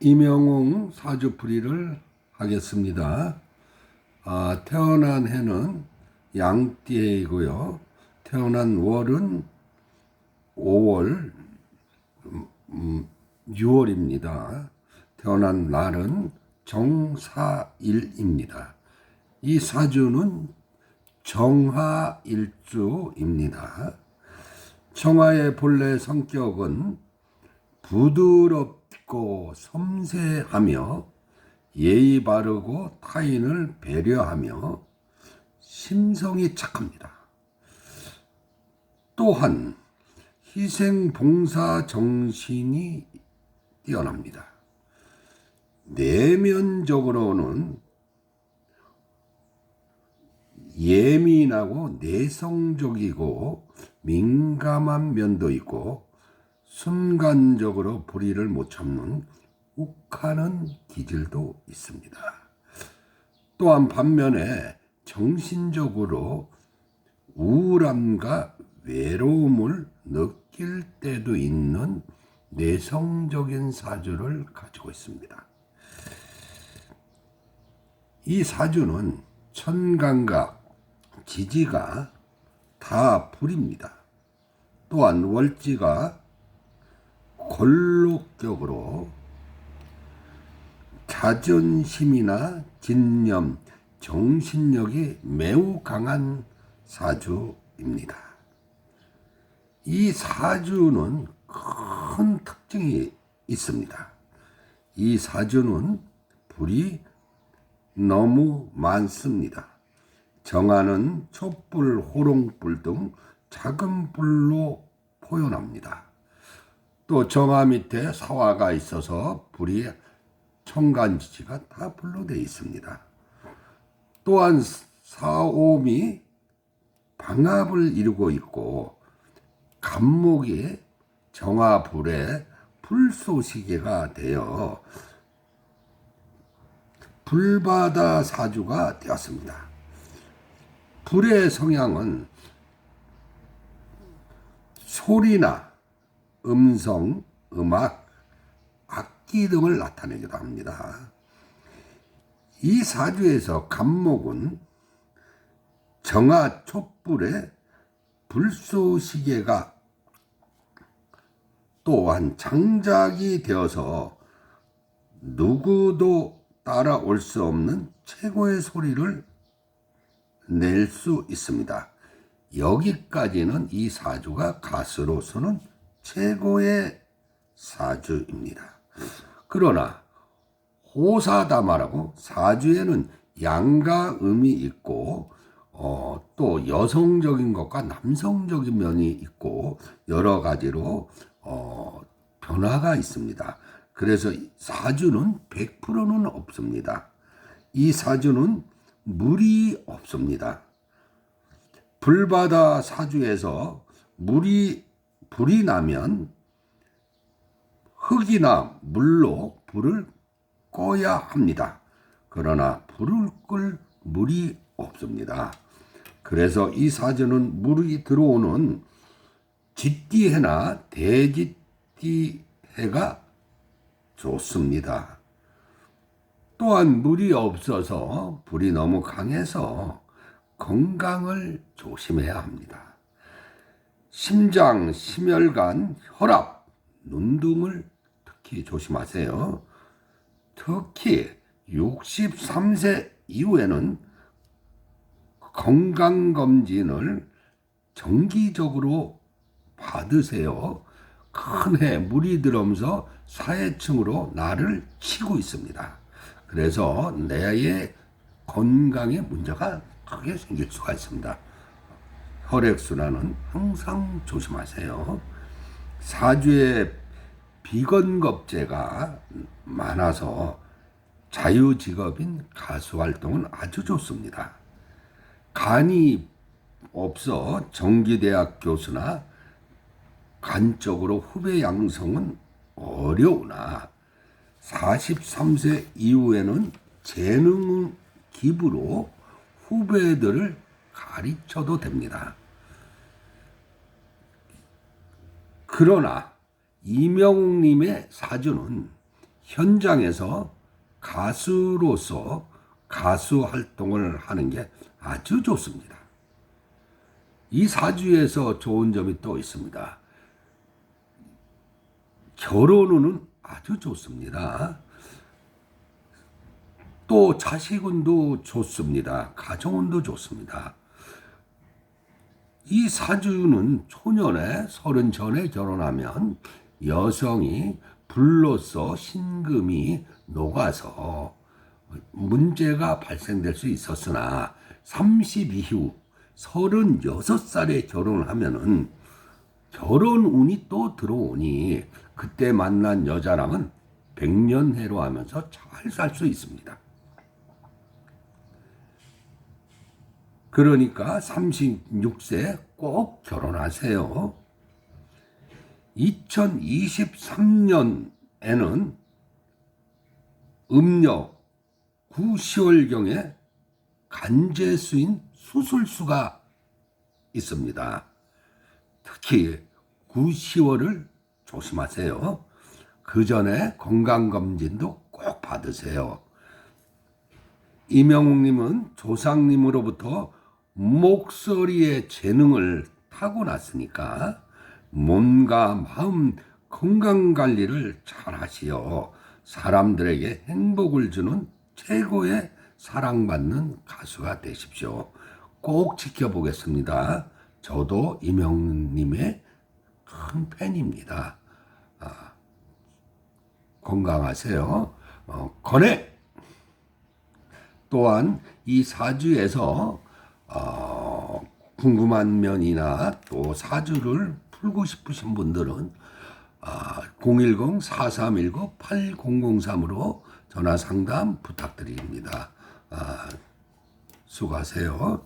이명웅 사주풀이를 하겠습니다. 아, 태어난 해는 양띠이고요. 태어난 월은 5월, 음, 6월입니다. 태어난 날은 정사일입니다. 이 사주는 정화일주입니다. 청화의 본래 성격은 부드럽 고 섬세하며 예의 바르고 타인을 배려하며 심성이 착합니다. 또한 희생 봉사 정신이 뛰어납니다. 내면적으로는 예민하고 내성적이고 민감한 면도 있고 순간적으로 불의를 못 참는 욱하는 기질도 있습니다. 또한 반면에 정신적으로 우울함과 외로움을 느낄 때도 있는 내성적인 사주를 가지고 있습니다. 이 사주는 천간과 지지가 다 불입니다. 또한 월지가 골록격으로 자존심이나 진념, 정신력이 매우 강한 사주입니다. 이 사주는 큰 특징이 있습니다. 이 사주는 불이 너무 많습니다. 정화는 촛불, 호롱불 등 작은 불로 포연합니다. 또 정화 밑에 사화가 있어서 불이 청간지지가 다 불로 되어 있습니다. 또한 사옴이 방합을 이루고 있고 간목이 정화불에 불소시계가 되어 불바다 사주가 되었습니다. 불의 성향은 소리나 음성, 음악, 악기 등을 나타내기도 합니다. 이 사주에서 간목은 정화 촛불에 불쏘시개가 또한 장작이 되어서 누구도 따라올 수 없는 최고의 소리를 낼 수 있습니다. 여기까지는 이 사주가 가수로서는 최고의 사주입니다. 그러나 호사다마라고 사주에는 양과 음이 있고 어, 또 여성적인 것과 남성적인 면이 있고 여러 가지로 어, 변화가 있습니다. 그래서 사주는 100%는 없습니다. 이 사주는 물이 없습니다. 불바다 사주에서 물이 불이 나면 흙이나 물로 불을 꺼야 합니다. 그러나 불을 끌 물이 없습니다. 그래서 이 사주는 물이 들어오는 쥐띠해나 대쥐띠해가 좋습니다. 또한 물이 없어서 불이 너무 강해서 건강을 조심해야 합니다. 심장, 심혈관, 혈압, 눈 등을 특히 조심하세요. 특히 63세 이후에는 건강검진을 정기적으로 받으세요. 큰 해 물이 들어오면서 사회층으로 나를 치고 있습니다. 그래서 내의 건강에 문제가 크게 생길 수가 있습니다. 혈액순환은 항상 조심하세요. 사주에 비건겁제가 많아서 자유직업인 가수 활동은 아주 좋습니다. 간이 없어 정기대학 교수나 간쪽으로 후배 양성은 어려우나 43세 이후에는 재능 기부로 후배들을 가르쳐도 됩니다. 그러나 이명웅님의 사주는 현장에서 가수로서 가수 활동을 하는 게 아주 좋습니다. 이 사주에서 좋은 점이 또 있습니다. 결혼 운은 아주 좋습니다. 또 자식운도 좋습니다. 가정운도 좋습니다. 이 사주는 초년에 서른 전에 결혼하면 여성이 불로서 신금이 녹아서 문제가 발생될 수 있었으나 30 이후 36살에 결혼을 하면은 결혼 운이 또 들어오니 그때 만난 여자랑은 백년해로 하면서 잘 살 수 있습니다. 그러니까 36세 꼭 결혼하세요. 2023년에는 음력 9, 10월경에 간제수인 수술수가 있습니다. 특히 9, 10월을 조심하세요. 그 전에 건강검진도 꼭 받으세요. 이명웅님은 조상님으로부터 목소리의 재능을 타고났으니까 몸과 마음 건강 관리를 잘 하시어 사람들에게 행복을 주는 최고의 사랑받는 가수가 되십시오. 꼭 지켜보겠습니다. 저도 이명님의 큰 팬입니다. 아, 건강하세요. 어, 건해! 또한 이 사주에서 어, 궁금한 면이나 또 사주를 풀고 싶으신 분들은 아, 010-4319-8003으로 전화 상담 부탁드립니다. 아, 수고하세요.